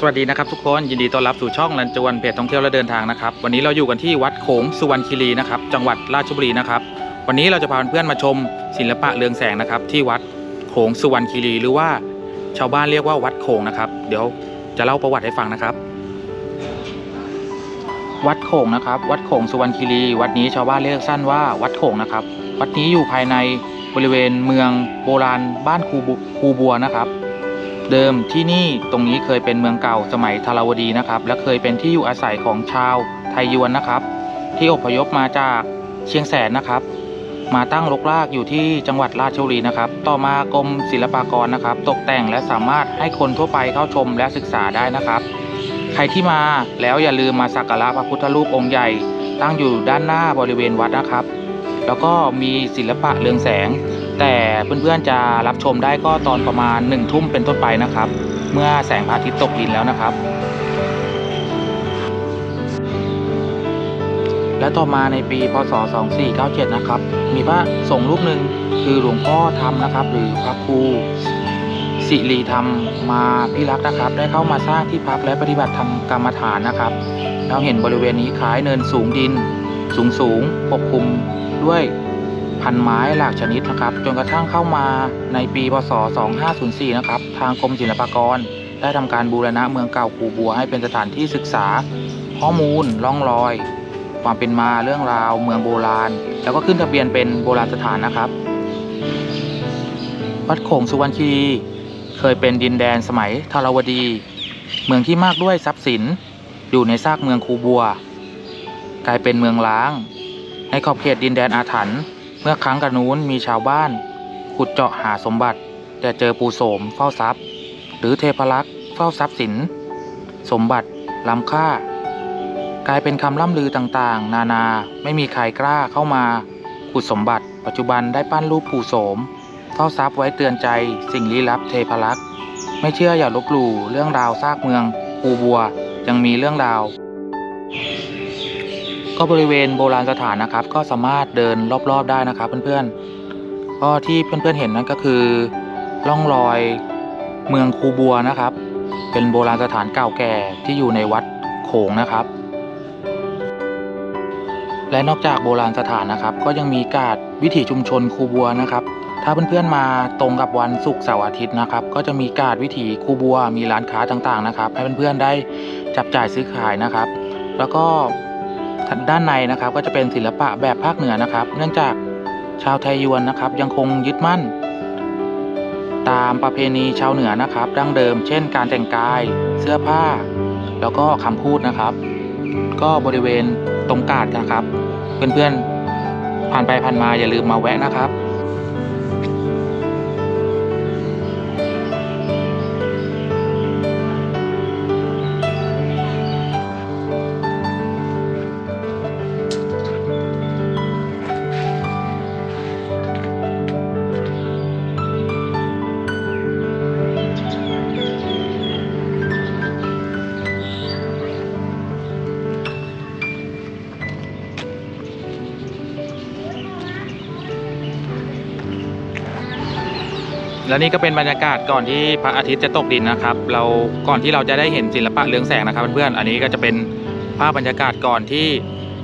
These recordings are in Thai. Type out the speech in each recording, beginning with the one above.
สวัสดีนะครับทุกคนยินดีต้อนรับสู่ช่องลันจวนเพจท่องเที่ยวและเดินทางนะครับวันนี้เราอยู่กันที่วัดโขงสุวรรณคีรีนะครับจังหวัดราชบุรีนะครับวันนี้เราจะพาเพื่อนมาชมศิลปะเรืองแสงนะครับที่วัดโขงสุวรรณคีรีหรือว่าชาวบ้านเรียกว่าวัดโขงนะครับเดี๋ยวจะเล่าประวัติให้ฟังนะครับ วัดโขงนะครับวัดโขงสุวรรณคีรี วัดนี้ชาวบ้านเรียกสั้นว่าวัดโขงนะครับวัดนี้อยู่ภายในบริเวณเมืองโบราณบ้านคูบัวนะครับ เดิมที่นี่ตรงนี้เคยเป็นเมืองเก่าสมัยธารวดีนะครับ และเคยเป็นที่อยู่อาศัยของชาวไทยยวนนะครับ ที่อพยพมาจากเชียงแสนนะครับ มาตั้งรกรากอยู่ที่จังหวัดราชบุรีนะครับ ต่อมากรมศิลปากรนะครับ ตกแต่งและสามารถให้คนทั่วไปเข้าชมและศึกษาได้นะครับ ใครที่มาแล้วอย่าลืมมาสักการะพระพุทธรูปองค์ใหญ่ ตั้งอยู่ด้านหน้าบริเวณวัดนะครับ แล้วก็มีศิลปะเรืองแสง แต่เพื่อนๆจะรับชมได้ก็ตอนประมาณหนึ่งทุ่มเป็นต้นไปนะครับ เมื่อแสงพระอาทิตย์ตกดินแล้วนะครับ และต่อมาในปีพศ 2497 นะครับ มีพระสงฆ์รูปหนึ่งคือหลวงพ่อธรรมนะครับ หรือพระครูสิริธรรมมาพิรักษ์นะครับ ได้เข้ามาสร้างที่พักและปฏิบัติธรรมกรรมฐานนะครับ เราเห็นบริเวณนี้คล้ายเนินสูงดิน สูงสูงๆปกคลุมด้วย พันไม้หลากชนิดนะครับ จนกระทั่งเข้ามาในปีพศ 2504 นะครับ ทางกรมศิลปากร ได้ทำการบูรณะเมืองเก่าคูบัวให้เป็นสถานที่ศึกษา ข้อมูลล่องรอย ความเป็นมาเรื่องราว เมืองโบราณ แล้วก็ขึ้นทะเบียนเป็นโบราณสถานนะครับ วัดโขงสุวรรณคีรีเคยเป็นดินแดนสมัยธารวดี เมืองที่มากด้วยทรัพย์สิน อยู่ในซากเมืองคูบัว กลายเป็นเมืองล้าง ในขอบเขตดินแดนอาถรรพ์ เมื่อครั้งกระนู้นมีชาวบ้าน ขุดเจาะหาสมบัติ แต่เจอปูโสมเฝ้าทรัพย์ หรือเทพลักษ์เฝ้าทรัพย์สิน สมบัติล้ำค่า กลายเป็นคำล่ำลือต่างๆ นานาไม่มีใครกล้าเข้ามา ขุดสมบัติ ปัจจุบันได้ปั้นรูปปูโสมเฝ้าทรัพย์ไว้เตือนใจสิ่งลี้ลับเทพลักษ์ไม่เชื่ออย่าลบหลู่เรื่องราวซากเมืองปูบัวยังมีเรื่องราว ก็บริเวณโบราณสถานนะครับ ก็สามารถเดินรอบๆได้นะครับ เพื่อนๆก็ที่เพื่อนๆเห็นนั่นก็คือร่องรอยเมืองคูบัวนะครับ เป็นโบราณสถานเก่าแก่ที่อยู่ในวัดโขงนะครับ และนอกจากโบราณสถานนะครับ ก็ยังมีการดวิถีชุมชนคูบัวนะครับ ถ้าเพื่อนๆมาตรงกับวันศุกร์เสาร์อาทิตย์นะครับ ก็จะมีการดวิถีคูบัว มีร้านค้าต่างๆนะครับ ให้เพื่อนๆได้จับจ่ายซื้อขายนะครับ แล้วก็ ด้านในนะครับก็จะเป็นศิลปะแบบภาคเหนือนะครับ เนื่องจากชาวไทยยวนนะครับ ยังคงยึดมั่น ตามประเพณีชาวเหนือนะครับ ดั้งเดิม เช่น การแต่งกาย เสื้อผ้า แล้วก็คำพูดนะครับ ก็บริเวณตรงกาดนะครับ เพื่อนๆผ่านไปผ่านมาอย่าลืมมาแวะนะครับ และนี่ก็เป็นบรรยากาศก่อนที่พระอาทิตย์จะตกดินนะครับ เราก่อนที่เราจะได้เห็นศิลปะเรืองแสงนะครับ เพื่อนๆอันนี้ก็จะเป็นภาพบรรยากาศก่อนที่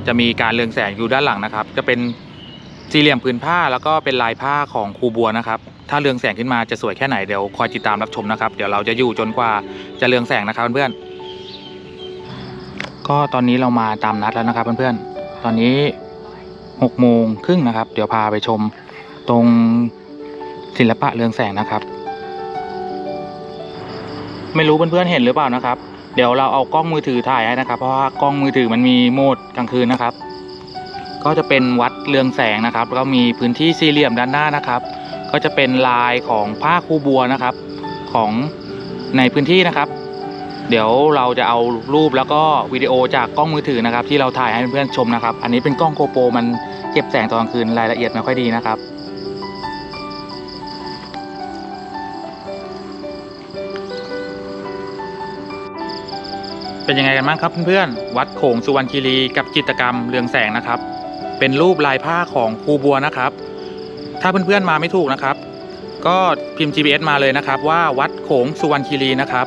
จะมีการเรืองแสงอยู่ด้านหลังนะครับ จะเป็นสี่เหลี่ยมผืนผ้าแล้วก็เป็นลายผ้าของครูบัวนะครับ ถ้าเรืองแสงขึ้นมาจะสวยแค่ไหนเดี๋ยวคอยติดตามรับชมนะครับ เดี๋ยวเราจะอยู่จนกว่าจะเรืองแสงนะครับเพื่อนๆก็ตอนนี้เรามาตามนัดแล้วนะครับเพื่อนๆตอนนี้หกโมงครึ่งนะครับ เดี๋ยวพาไปชมตรง ศิลปะเรืองแสงนะครับ ไม่รู้เพื่อนๆเห็นหรือเปล่านะครับ เดี๋ยวเราเอากล้องมือถือถ่ายให้นะครับ เพราะว่ากล้องมือถือมันมีโหมดกลางคืนนะครับ ก็จะเป็นวัดเรืองแสงนะครับแล้วก็มีพื้นที่สี่เหลี่ยมด้านหน้านะครับ ก็จะเป็นลายของผ้าคูบัวนะครับ ของในพื้นที่นะครับ เดี๋ยวเราจะเอารูปแล้วก็วิดีโอจากกล้องมือถือนะครับ ที่เราถ่ายให้เพื่อนๆชมนะครับ อันนี้เป็นกล้องโกโปรมันเก็บแสงตอนกลางคืนรายละเอียดไม่ค่อยดีนะครับ เป็นยังไงกันบ้างครับเพื่อนๆ วัดโขงสุวรรณคีรีกับจิตรกรรมเรืองแสงนะครับ เป็นรูปลายผ้าของครูบัวนะครับ ถ้าเพื่อนๆมาไม่ถูกนะครับ ก็พิมพ์ GPS มาเลยนะครับ ว่าวัดโขงสุวรรณคีรีนะครับ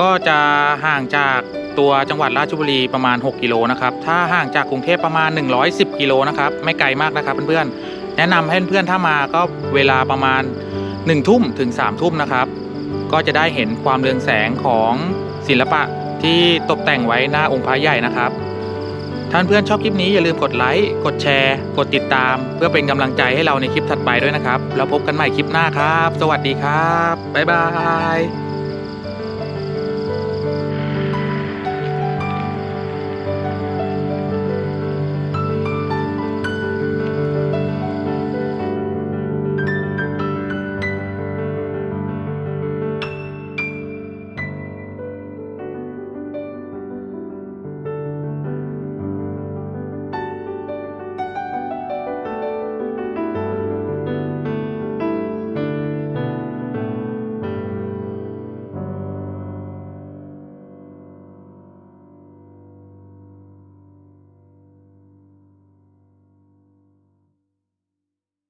ก็จะห่างจากตัวจังหวัดราชบุรีประมาณ 6 กิโลนะครับ ถ้าห่างจากกรุงเทพประมาณ 110 กิโลนะครับ ไม่ไกลมากนะครับเพื่อนๆ แนะนำให้เพื่อนๆ ถ้ามาก็เวลาประมาณ 1 ทุ่มถึง3ทุ่มนะครับ ก็จะได้เห็นความเรืองแสงของศิลปะ ที่ตกแต่งไว้หน้าองค์พระใหญ่นะครับ ท่านเพื่อนชอบคลิปนี้อย่าลืมกดไลค์ กดแชร์ กดติดตาม เพื่อเป็นกำลังใจให้เราในคลิปถัดไปด้วยนะครับ แล้วพบกันใหม่คลิปหน้าครับ สวัสดีครับ บ๊ายบาย